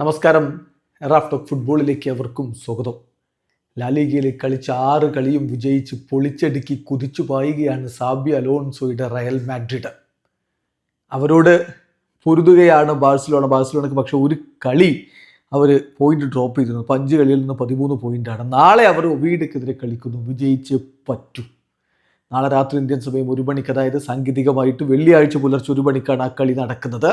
നമസ്കാരം. Raf talk ഫുട്ബോളിലേക്ക് അവർക്കും സ്വാഗതം. ലാലിഗയിൽ കളിച്ച ആറ് കളിയും വിജയിച്ച് പൊളിച്ചടുക്കി കുതിച്ചു പായുകയാണ് സാബി അലോൺസോയുടെ റയൽ മാഡ്രിഡ്. അവരോട് പൊരുതുകയാണ് ബാഴ്സലോണ. ബാഴ്സലോണക്ക് പക്ഷേ ഒരു കളി അവർ പോയിന്റ് ഡ്രോപ്പ് ചെയ്തിരുന്നു. അപ്പോൾ അഞ്ച് കളിയിൽ നിന്ന് പതിമൂന്ന് പോയിന്റാണ് നാളെ അവർ ഒവീഡക്കെതിരെ കളിക്കുന്നു. വിജയിച്ച് പറ്റൂ. നാളെ രാത്രി ഇന്ത്യൻ സമയം ഒരു മണിക്ക് അതായത് സാങ്കേതികമായിട്ട് വെള്ളിയാഴ്ച പുലർച്ചെ ഒരു മണിക്കാണ് ആ കളി നടക്കുന്നത്.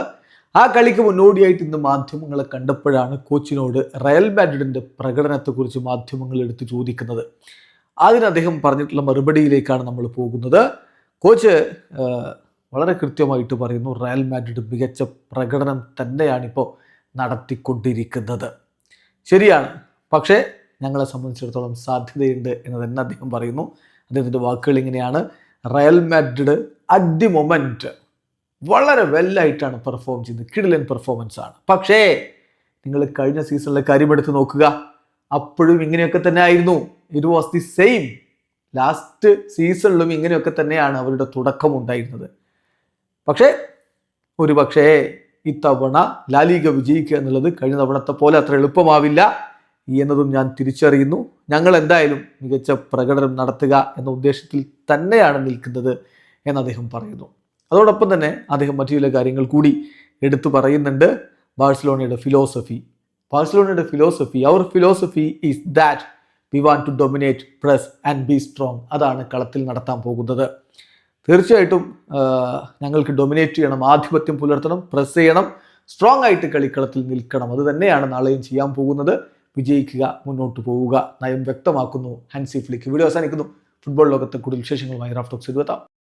ആ കളിക്ക് മുന്നോടിയായിട്ട് ഇന്ന് മാധ്യമങ്ങളെ കണ്ടപ്പോഴാണ് കോച്ചിനോട് റയൽ മാഡ്രിഡിന്റെ പ്രകടനത്തെക്കുറിച്ച് മാധ്യമങ്ങൾ എടുത്ത് ചോദിക്കുന്നത്. അതിന് അദ്ദേഹം പറഞ്ഞിട്ടുള്ള മറുപടിയിലേക്കാണ് നമ്മൾ പോകുന്നത്. കോച്ച് വളരെ കൃത്യമായിട്ട് പറയുന്നു റയൽ മാഡ്രിഡ് മികച്ച പ്രകടനം തന്നെയാണിപ്പോൾ നടത്തിക്കൊണ്ടിരിക്കുന്നത്. ശരിയാണ്. പക്ഷേ ഞങ്ങളെ സംബന്ധിച്ചിടത്തോളം സാധ്യതയുണ്ട് എന്ന് തന്നെ അദ്ദേഹം പറയുന്നു. അദ്ദേഹത്തിന്റെ വാക്കുകൾ ഇങ്ങനെയാണ്. Real Madrid at the moment വളരെ വെല്ലായിട്ടാണ് പെർഫോം ചെയ്യുന്നത്. കിടിലൻ പെർഫോമൻസ് ആണ്. പക്ഷേ നിങ്ങൾ കഴിഞ്ഞ സീസണിലെ കാര്യം എടുത്ത് നോക്കുക. അപ്പോഴും ഇങ്ങനെയൊക്കെ തന്നെ ആയിരുന്നു it was the same last സീസണിലും ഇങ്ങനെയൊക്കെ തന്നെയാണ് അവരുടെ തുടക്കം ഉണ്ടായിരുന്നത്. പക്ഷേ ഒരു പക്ഷേ ഇത്തവണ ലാലിക വിജയിക്കുക എന്നുള്ളത് കഴിഞ്ഞ തവണത്തെ പോലെ അത്ര എളുപ്പമാവില്ല എന്നതും ഞാൻ തിരിച്ചറിയുന്നു. ഞങ്ങൾ എന്തായാലും മികച്ച പ്രകടനം നടത്തുക എന്ന ഉദ്ദേശത്തിൽ തന്നെയാണ് നിൽക്കുന്നത് എന്ന് അദ്ദേഹം പറയുന്നു. അതോടൊപ്പം തന്നെ അദ്ദേഹം മറ്റു ചില കാര്യങ്ങൾ കൂടി എടുത്തു പറയുന്നുണ്ട്. ബാഴ്സലോണയുടെ ഫിലോസഫി ബാഴ്സലോണയുടെ philosophy our philosophy is that we want to dominate press and be strong അതാണ് കളത്തിൽ നടത്താൻ പോകുന്നത്. തീർച്ചയായിട്ടും ഞങ്ങൾക്ക് ഡൊമിനേറ്റ് ചെയ്യണം ആധിപത്യം പുലർത്തണം പ്രസ് ചെയ്യണം സ്ട്രോങ് ആയിട്ട് കളിക്കളത്തിൽ നിൽക്കണം. അത് തന്നെയാണ് നാളെയും ചെയ്യാൻ പോകുന്നത്. വിജയിക്കുക മുന്നോട്ട് പോവുക. നയം വ്യക്തമാക്കുന്നു. ഹാൻസി ഫ്ലിക്ക് വീഡിയോ അവസാനിക്കുന്നു. ഫുട്ബോൾ ലോകത്തെ കൂടുതൽ വിശേഷങ്ങളുമായി റാഫ്റ്റോക്സ് എഴുതാം